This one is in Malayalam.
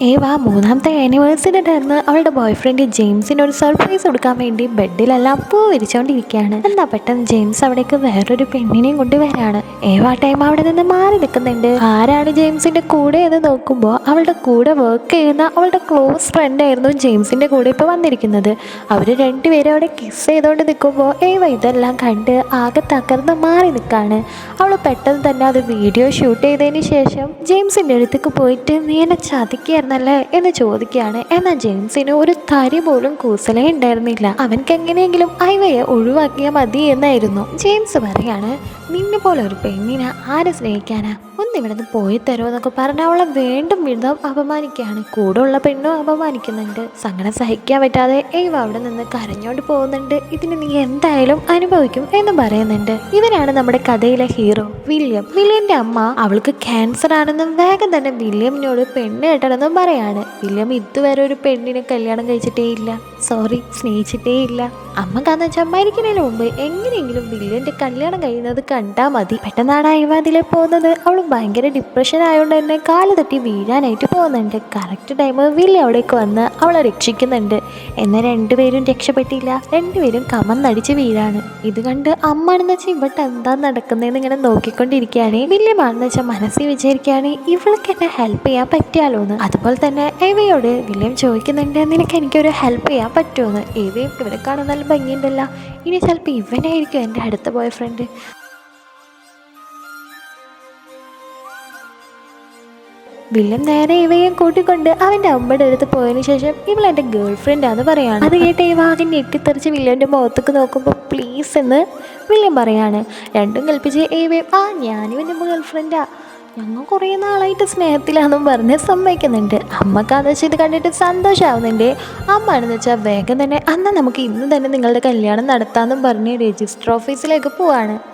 ഏവ മൂന്നാമത്തെ ആനിവേഴ്സറി ഉണ്ടായിരുന്നു അവളുടെ ബോയ് ഫ്രണ്ട് ജെയിംസിന് ഒരു സർപ്രൈസ് കൊടുക്കാൻ വേണ്ടി ബെഡിലെല്ലാം പൂ വിരിച്ചുകൊണ്ടിരിക്കുകയാണ് എന്താ പെട്ടെന്ന് ജെയിംസ് അവിടേക്ക് വേറൊരു പെണ്ണിനെയും കൊണ്ട് വരാണ് ഏവ ടൈം അവിടെ നിന്ന് മാറി നിൽക്കുന്നുണ്ട്. ആരാണ് ജെയിംസിന്റെ കൂടെ എന്ന് നോക്കുമ്പോൾ അവളുടെ കൂടെ വർക്ക് ചെയ്യുന്ന അവളുടെ ക്ലോസ് ഫ്രണ്ട് ആയിരുന്നു ജെയിംസിന്റെ കൂടെ ഇപ്പോൾ വന്നിരിക്കുന്നത്. അവർ രണ്ടുപേരും അവിടെ കിസ് ചെയ്തുകൊണ്ട് നിൽക്കുമ്പോൾ ഏവ ഇതെല്ലാം കണ്ട് ആകെ തകർന്ന് മാറി നിൽക്കാണ്. അവൾ പെട്ടെന്ന് തന്നെ അത് വീഡിയോ ഷൂട്ട് ചെയ്തതിന് ശേഷം ജെയിംസിന്റെ അടുത്തേക്ക് പോയിട്ട് നീനെ എന്നെ ചതിക്കായിരുന്നല്ലേ എന്ന് ചോദിക്കുകയാണ്. എന്നാൽ ജെയിംസിന് ഒരു തരി പോലും കൂസലേ ഉണ്ടായിരുന്നില്ല. അവൻക്ക് എങ്ങനെയെങ്കിലും ഐവയെ ഒഴിവാക്കിയാൽ മതി എന്നായിരുന്നു. ജെയിംസ് പറയാണ് നിന്നെ പോലെ ഒരു പെണ്ണിനെ ആരെ സ്നേഹിക്കാനാ? ഒന്ന് ഇവിടെ നിന്ന് പോയി തരുമോ എന്നൊക്കെ പറഞ്ഞ് അവളെ വീണ്ടും വീണ്ടും അപമാനിക്കുകയാണ്. കൂടെ ഉള്ള പെണ്ണും അപമാനിക്കുന്നുണ്ട്. സങ്കടം സഹിക്കാൻ പറ്റാതെ ഏവ അവിടെ നിന്ന് കരഞ്ഞോണ്ട് പോകുന്നുണ്ട്. ഇതിന് നീ എന്തായാലും അനുഭവിക്കും എന്ന് പറയുന്നുണ്ട്. ഇവനാണ് നമ്മുടെ കഥയിലെ ഹീറോ വില്യം. വില്യന്റെ അമ്മ അവൾക്ക് ക്യാൻസർ ആണെന്നും വേഗം തന്നെ വില്യമിനോട് പെണ്ണ് കെട്ടണമെന്നും പറയാണ്. വില്യം ഇതുവരെ ഒരു പെണ്ണിനെ കല്യാണം കഴിച്ചിട്ടേ ഇല്ല. സോറി സ്നേഹിച്ചിട്ടേ ഇല്ല. അമ്മ കാരണം വെച്ചാൽ മരിക്കുന്നതിന് മുമ്പ് എങ്ങനെയെങ്കിലും വില്യന്റെ കല്യാണം കഴിയുന്നത് കണ്ടാൽ മതി. പെട്ടെന്നാണ് അയവാതിലെ പോകുന്നത്. അവൾ ഭയങ്കര ഡിപ്രഷൻ ആയതുകൊണ്ട് തന്നെ കാൽ തട്ടി വീഴാനായിട്ട് പോകുന്നുണ്ട്. കറക്റ്റ് ടൈം വില്ല അവിടേക്ക് വന്ന് അവളെ രക്ഷിക്കുന്നുണ്ട്. എന്നാൽ രണ്ടുപേരും രക്ഷപ്പെട്ടില്ല. രണ്ടുപേരും കമന്നടിച്ച് വീഴാണ്. ഇത് കണ്ട് അമ്മാണെന്ന് വെച്ചാൽ ഇവിടെ എന്താ നടക്കുന്നതെന്ന് ഇങ്ങനെ നോക്കിക്കൊണ്ടിരിക്കുകയാണ്. വില്യമാണെന്ന് വെച്ചാൽ മനസ്സിൽ വിചാരിക്കുകയാണ് ഇവൾക്ക് എന്നെ ഹെൽപ്പ് ചെയ്യാൻ പറ്റിയാലോ എന്ന്. അതുപോലെ തന്നെ എവയോട് വില്യം ചോദിക്കുന്നുണ്ട് നിനക്ക് എനിക്കൊരു ഹെൽപ്പ് ചെയ്യാൻ പറ്റുമോ എവയും ഇവരെ കാണാൻ നല്ല ഭംഗിയുണ്ടല്ല. ഇനി ചിലപ്പോൾ ഇവനായിരിക്കും എന്റെ അടുത്ത ബോയ് ഫ്രണ്ട് വില്യം നേരെ ഇവയെ കൂട്ടിക്കൊണ്ട് അവന്റെ അമ്മയുടെ അടുത്ത് പോയതിനു ശേഷം ഇവൾ എന്റെ ഗേൾ ഫ്രണ്ടാന്ന് പറയാണ്. അത് കേട്ട് ഇവ ആകെ ഞെട്ടിത്തെറിച്ച് വില്ലന്റെ മുഖത്തേക്ക് നോക്കുമ്പോൾ പ്ലീസ് എന്ന് വില്യം പറയാണ്. രണ്ടും കൽപ്പിച്ച് ഏവയും ആ ഞാനും എന്റെ ഗേൾ ഫ്രണ്ടാ ഞങ്ങൾ കുറേ നാളായിട്ട് സ്നേഹത്തിലാണെന്നും പറഞ്ഞ് സമ്മതിക്കുന്നുണ്ട്. അമ്മക്കാന്ന് വെച്ചാൽ ഇത് കണ്ടിട്ട് സന്തോഷമാവുന്നുണ്ട് അമ്മയാണെന്ന് വെച്ചാൽ വേഗം തന്നെ അന്ന് നമുക്ക് ഇന്ന് തന്നെ നിങ്ങളുടെ കല്യാണം നടത്താമെന്നും പറഞ്ഞ് രജിസ്റ്റർ ഓഫീസിലേക്ക് പോവാണ്.